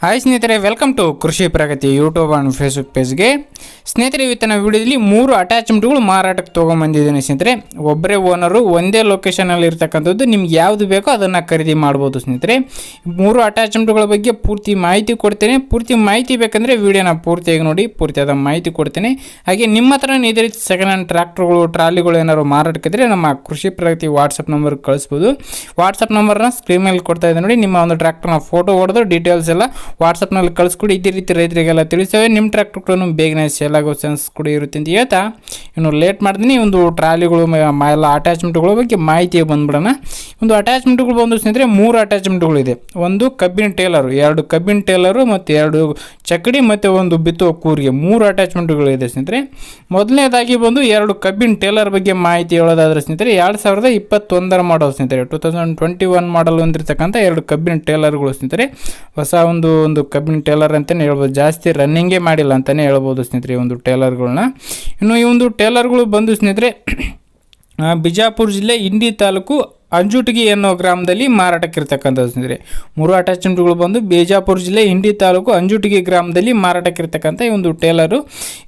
Hi ಸ್ನೇಹಿತರೆ welcome to Krishi Pragati YouTube and Facebook ಪೇಜ್ಗೆ ಸ್ನೇಹಿತರೆ ಇವತ್ತಿನ ವಿಡಿಯೋದಲ್ಲಿ ಮೂರು ಅಟ್ಯಾಚ್ಮೆಂಟ್ಗಳು ಮಾರಾಟಕ್ಕೆ ತೊಗೊಂಬಂದಿದ್ದೀನಿ ಸ್ನೇಹಿತರೆ. ಒಬ್ಬರೇ ಓನರು ಒಂದೇ ಲೊಕೇಶನಲ್ಲಿ ಇರ್ತಕ್ಕಂಥದ್ದು ನಿಮ್ಗೆ ಯಾವುದು ಬೇಕೋ ಅದನ್ನು ಖರೀದಿ ಮಾಡ್ಬೋದು ಸ್ನೇಹಿತರೆ. ಮೂರು ಅಟ್ಯಾಚ್ಮೆಂಟ್ಗಳ ಬಗ್ಗೆ ಪೂರ್ತಿ ಮಾಹಿತಿ ಕೊಡ್ತೇನೆ. ಪೂರ್ತಿ ಮಾಹಿತಿ ಬೇಕಂದರೆ ವಿಡಿಯೋನ ಪೂರ್ತಿಯಾಗಿ ನೋಡಿ, ಪೂರ್ತಿಯಾದ ಮಾಹಿತಿ ಕೊಡ್ತೇನೆ. ಹಾಗೆ ನಿಮ್ಮ ಹತ್ರ ಇದೇ ರೀತಿ ಸೆಕೆಂಡ್ ಹ್ಯಾಂಡ್ ಟ್ರ್ಯಾಕ್ಟರ್ಗಳು ಟ್ರಾಲಿಗಳು ಏನಾದ್ರು ಮಾರಾಟಕ್ಕಿದ್ರೆ ನಮ್ಮ ಕೃಷಿ ಪ್ರಗತಿ ವಾಟ್ಸಪ್ ನಂಬರ್ಗೆ ಕಳಿಸ್ಬೋದು. ವಾಟ್ಸಪ್ ನಂಬರ್ನ ಸ್ಕ್ರೀನ್ ಮೇಲೆ ಕೊಡ್ತಾ ಇದ್ದೆ ನೋಡಿ. ನಿಮ್ಮ ಒಂದು ಟ್ರ್ಯಾಕ್ಟರ್ನ ಫೋಟೋ ಹೊಡೆದು ಡೀಟೇಲ್ಸ್ ಎಲ್ಲ ವಾಟ್ಸಪ್ನಲ್ಲಿ ಕಳಿಸ್ಕೊಡಿ ಇದೇ ರೀತಿ ರೈತರಿಗೆಲ್ಲ ತಿಳಿಸ್ತೇವೆ. ನಿಮ್ಮ ಟ್ರ್ಯಾಕ್ಟರ್ಗಳನ್ನು ಬೇಗನೆ ಸೇಲ್ ಆಗೋ ಚಾನ್ಸ್ ಕೂಡ ಇರುತ್ತೆ ಅಂತ ಹೇಳ್ತಾ ಇನ್ನು ಲೇಟ್ ಮಾಡ್ತೀನಿ. ಒಂದು ಟ್ರಾಲಿಗಳು ಎಲ್ಲ ಅಟ್ಯಾಚ್ಮೆಂಟ್ಗಳ ಬಗ್ಗೆ ಮಾಹಿತಿ ಬಂದ್ಬಿಡೋಣ. ಒಂದು ಅಟ್ಯಾಚ್ಮೆಂಟ್ಗಳು ಬಂದು ಸ್ನೇಹಿತರೆ, ಮೂರು ಅಟ್ಯಾಚ್ಮೆಂಟ್ಗಳು ಇದೆ. ಒಂದು ಕಬ್ಬಿನ ಟೇಲರು ಎರಡು ಕಬ್ಬಿನ ಟೇಲರು ಮತ್ತು ಎರಡು ಚಕ್ಕಡಿ ಮತ್ತು ಒಂದು ಬಿತ್ತುವ ಕೂರಿಗೆ. ಮೂರು ಅಟ್ಯಾಚ್ಮೆಂಟ್ಗಳು ಇದೆ ಸ್ನೇಹಿತರೆ. ಮೊದಲನೇದಾಗಿ ಬಂದು ಎರಡು ಕಬ್ಬಿನ ಟೇಲರ್ ಬಗ್ಗೆ ಮಾಹಿತಿ ಹೇಳೋದಾದ್ರೆ ಸ್ನೇಹಿತರೆ, ಎರಡು ಸಾವಿರದ ಇಪ್ಪತ್ತೊಂದರ ಮಾಡಲ್ ಸ್ನೇಹಿತರೆ. Two thousand twenty one model ಹೊಂದಿರತಕ್ಕಂಥ ಎರಡು ಕಬ್ಬಿನ ಟೇಲರ್ಗಳು ಸ್ನೇಹಿತರೆ. ಹೊಸ ಒಂದು ಒಂದು ಕಬ್ಬಿನ ಟೇಲರ್ ಅಂತಲೇ ಹೇಳ್ಬೋದು. ಜಾಸ್ತಿ ರನ್ನಿಂಗೇ ಮಾಡಿಲ್ಲ ಅಂತಲೇ ಹೇಳ್ಬೋದು ಸ್ನೇಹಿತರೆ ಒಂದು ಟೇಲರ್ಗಳನ್ನ ಇನ್ನು ಈ ಒಂದು ಟೇಲರ್ಗಳು ಬಂದು ಸ್ನೇಹಿತರೆ ಬಿಜಾಪುರ ಜಿಲ್ಲೆ ಇಂಡಿ ತಾಲೂಕು ಅಂಜುಟಗಿ ಅನ್ನೋ ಗ್ರಾಮದಲ್ಲಿ ಮಾರಾಟಕ್ಕಿರ್ತಕ್ಕಂಥದ್ದು ಸ್ನೇಹಿತರೆ. ಮೂರು ಅಟ್ಯಾಚ್ಮೆಂಟ್ಗಳು ಬಂದು ಬೇಜಾಪುರ ಜಿಲ್ಲೆ ಹಿಂಡಿ ತಾಲೂಕು ಅಂಜುಟಗಿ ಗ್ರಾಮದಲ್ಲಿ ಮಾರಾಟಕ್ಕಿರ್ತಕ್ಕಂಥ ಈ ಒಂದು ಟೇಲರು.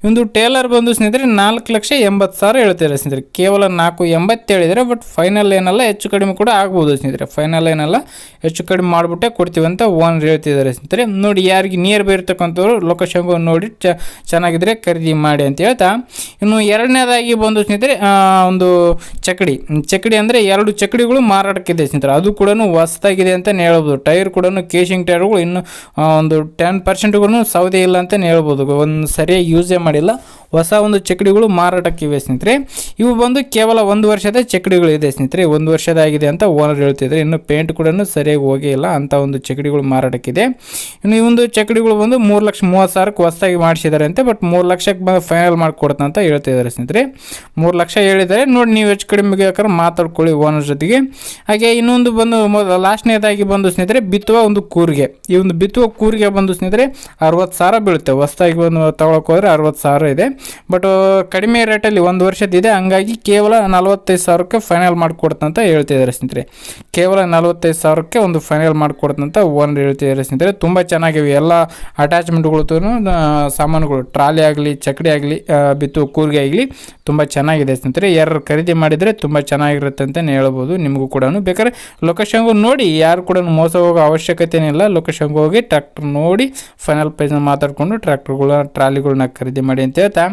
ಒಂದು ಟೇಲರ್ ಬಂದು ಸ್ನೇಹಿತರೆ ನಾಲ್ಕು ಲಕ್ಷ ಎಂಬತ್ತು ಸಾವಿರ ಹೇಳ್ತಾರೆ ಸ್ನೇಹಿತರೆ. ಕೇವಲ ನಾಲ್ಕು ಎಂಬತ್ತು ಹೇಳಿದರೆ ಬಟ್ ಫೈನಲ್ ಏನಲ್ಲ ಹೆಚ್ಚು ಕಡಿಮೆ ಕೂಡ ಆಗ್ಬೋದು ಸ್ನೇಹಿತರೆ. ಫೈನಲ್ ಏನಲ್ಲ ಹೆಚ್ಚು ಕಡಿಮೆ ಮಾಡಿಬಿಟ್ಟೆ ಕೊಡ್ತೀವಿ ಅಂತ ಓನರ್ ಹೇಳ್ತಿದ್ದಾರೆ ಸ್ನೇಹಿತರೆ. ನೋಡಿ ಯಾರಿಗೆ ನಿಯರ್ ಬೈ ಇರ್ತಕ್ಕಂಥವ್ರು ಲೊಕೇಶನ್ ನೋಡಿ ಚ, ಚೆನ್ನಾಗಿದ್ರೆ ಖರೀದಿ ಮಾಡಿ ಅಂತ ಹೇಳ್ತಾ. ಇನ್ನು ಎರಡನೇದಾಗಿ ಬಂದು ಸ್ನೇಹಿತರೆ ಒಂದು ಚಕಡಿ. ಚಕಡಿ ಅಂದರೆ ಎರಡು ಚಕಡಿಗಳು ಮಾರಾಟಕ್ಕಿದೆ ಸ್ನೇಹಿತರೆ. ಅದು ಕೂಡ ಹೊಸದಾಗಿದೆ ಅಂತಲೇ ಹೇಳ್ಬೋದು. ಟೈರ್ ಕೂಡ ಕೇಶಿಂಗ್ ಟೈರ್ಗಳು ಇನ್ನು ಒಂದು ಟೆನ್ ಪರ್ಸೆಂಟ್ಗೂ ಸೌದೆ ಇಲ್ಲ ಅಂತಲೇ ಹೇಳ್ಬೋದು. ಒಂದು ಸರಿಯಾಗಿ ಯೂಸೇ ಮಾಡಿಲ್ಲ. ಹೊಸ ಒಂದು ಚಕ್ಡಿಗಳು ಮಾರಾಟಕ್ಕಿವೆ ಸ್ನೇಹಿತರೆ. ಇವು ಬಂದು ಕೇವಲ ಒಂದು ವರ್ಷದ ಚಕ್ಡಿಗಳು ಇದೆ ಸ್ನೇಹಿತರೆ. ಒಂದು ವರ್ಷದಾಗಿದೆ ಅಂತ ಓನರ್ ಹೇಳ್ತಿದ್ದಾರೆ ಇನ್ನು ಪೇಂಟ್ ಕೂಡ ಸರಿಯಾಗಿ ಹೋಗೇ ಇಲ್ಲ ಅಂತ ಒಂದು ಚಕ್ಡಿಗಳು ಮಾರಾಟಕ್ಕಿದೆ. ಇನ್ನು ಈ ಒಂದು ಚಕ್ಡಿಗಳು ಬಂದು ಮೂರು ಲಕ್ಷ ಮೂವತ್ತು ಸಾವಿರಕ್ಕೆ ಹೊಸದಾಗಿ ಮಾಡಿಸಿದ್ದಾರೆ ಅಂತೆ. ಬಟ್ ಮೂರು ಲಕ್ಷಕ್ಕೆ ಬಂದು ಫೈನಲ್ ಮಾಡಿಕೊಡ್ತಾ ಅಂತ ಹೇಳ್ತಿದ್ದಾರೆ ಸ್ನೇಹಿತರೆ. ಮೂರು ಲಕ್ಷ ಹೇಳಿದ್ದಾರೆ ನೋಡಿ ನೀವು ಹೆಚ್ಚು ಕಡಿಮೆ ಬೇಕಾದ್ರೆ ಮಾತಾಡ್ಕೊಳ್ಳಿ ಓನರ್ ಜೊತೆಗೆ. ಹಾಗೆ ಇನ್ನೊಂದು ಬಂದು ಲಾಸ್ಟ್ನೇದಾಗಿ ಬಂದು ಸ್ನೇಹಿತರೆ ಬಿತ್ತುವ ಒಂದು ಕೂರಿಗೆ. ಈ ಒಂದು ಬಿತ್ತುವ ಕೂರಿಗೆ ಬಂದು ಸ್ನೇಹಿತರೆ ಅರವತ್ತು ಸಾವಿರ ಬೀಳುತ್ತೆ. ಹೊಸದಾಗಿ ಬಂದು ತಗೊಳಕ್ಕೆ ಹೋದರೆ ಅರವತ್ತು ಸಾವಿರ ಇದೆ. ಬಟ್ ಕಡಿಮೆ ರೇಟಲ್ಲಿ ಒಂದು ವರ್ಷದಿದೆ ಹಂಗಾಗಿ ಕೇವಲ ನಲವತ್ತೈದು ಸಾವಿರಕ್ಕೆ ಫೈನಲ್ ಮಾಡಿಕೊಡ್ತಂತ ಹೇಳ್ತಿದ್ದಾರೆ ಸ್ನೇಹಿತರೆ. ಕೇವಲ ನಲವತ್ತೈದು ಸಾವಿರಕ್ಕೆ ಒಂದು ಫೈನಲ್ ಮಾಡಿಕೊಡ್ತಂತ ಓನರ್ ಹೇಳ್ತಿದ್ದಾರೆ ಸ್ನೇಹಿತರೆ. ತುಂಬ ಚೆನ್ನಾಗಿವೆ. ಎಲ್ಲ ಅಟ್ಯಾಚ್ಮೆಂಟ್ಗಳು ಸಾಮಾನುಗಳು. ಟ್ರಾಲಿ ಆಗಲಿ, ಚಕಡಿ ಆಗಲಿ ಬಿತ್ತು ಕೂರ್ಗೆ ಆಗಲಿ ತುಂಬ ಚೆನ್ನಾಗಿದೆ ಸ್ನೇಹಿತರೆ. ಯಾರು ಖರೀದಿ ಮಾಡಿದರೆ ತುಂಬ ಚೆನ್ನಾಗಿರುತ್ತೆ ಅಂತಲೇ ಹೇಳ್ಬೋದು ನಿಮಗೂ ಕೂಡ ಬೇಕಾದ್ರೆ ಲೊಕೇಶನ್ಗೂ ನೋಡಿ, ಯಾರು ಕೂಡ ಮೋಸ ಹೋಗೋ ಅವಶ್ಯಕತೆ ಏನಿಲ್ಲ ಲೊಕೇಶನ್ಗೆ ಹೋಗಿ ಟ್ರ್ಯಾಕ್ಟರ್ ನೋಡಿ ಫೈನಲ್ ಪ್ರೈಸ್ನ ಮಾತಾಡಿಕೊಂಡು ಟ್ರ್ಯಾಕ್ಟರ್ಗಳ ಟ್ರಾಲಿಗಳನ್ನ ಖರೀದಿ ಮಾಡಿ ಅಂತ ಹೇಳ್ತಾ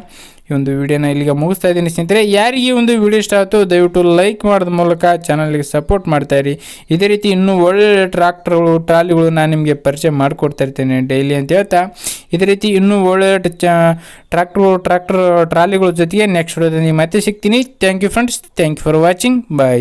ಈ ಒಂದು ವಿಡಿಯೋನ ಇಲ್ಲಿಗೆ ಮುಗಿಸ್ತಾ ಇದ್ದೀನಿ. ಸ್ನೇಹಿತರೆ, ಯಾರಿಗೆ ಒಂದು ವಿಡಿಯೋ ಇಷ್ಟ ಆಯಿತು, ದಯವಿಟ್ಟು ಲೈಕ್ ಮಾಡೋದ ಮೂಲಕ ಚಾನಲ್ಗೆ ಸಪೋರ್ಟ್ ಮಾಡ್ತಾ ಇರಿ. ಇದೇ ರೀತಿ ಇನ್ನೂ ಒಳ್ಳೆ ಟ್ರಾಕ್ಟರ್ಗಳು ಟ್ರಾಲಿಗಳು ನಾನು ನಿಮಗೆ ಪರಿಚಯ ಮಾಡಿಕೊಡ್ತಾ ಇರ್ತೇನೆ ಡೈಲಿ ಅಂತ ಹೇಳ್ತಾ. ಇದೇ ರೀತಿ ಇನ್ನೂ ಒಳ್ಳೆ ಚ ಟ್ರಾಕ್ಟರ್ಗಳು ಟ್ರಾಕ್ಟರ್ ಟ್ರಾಲಿಗಳ ಜೊತೆಗೆ ನೆಕ್ಸ್ಟ್ ವಿಡಿಯೋದಲ್ಲಿ ಮತ್ತೆ ಸಿಗ್ತೀನಿ. Thank you friends thank you for watching bye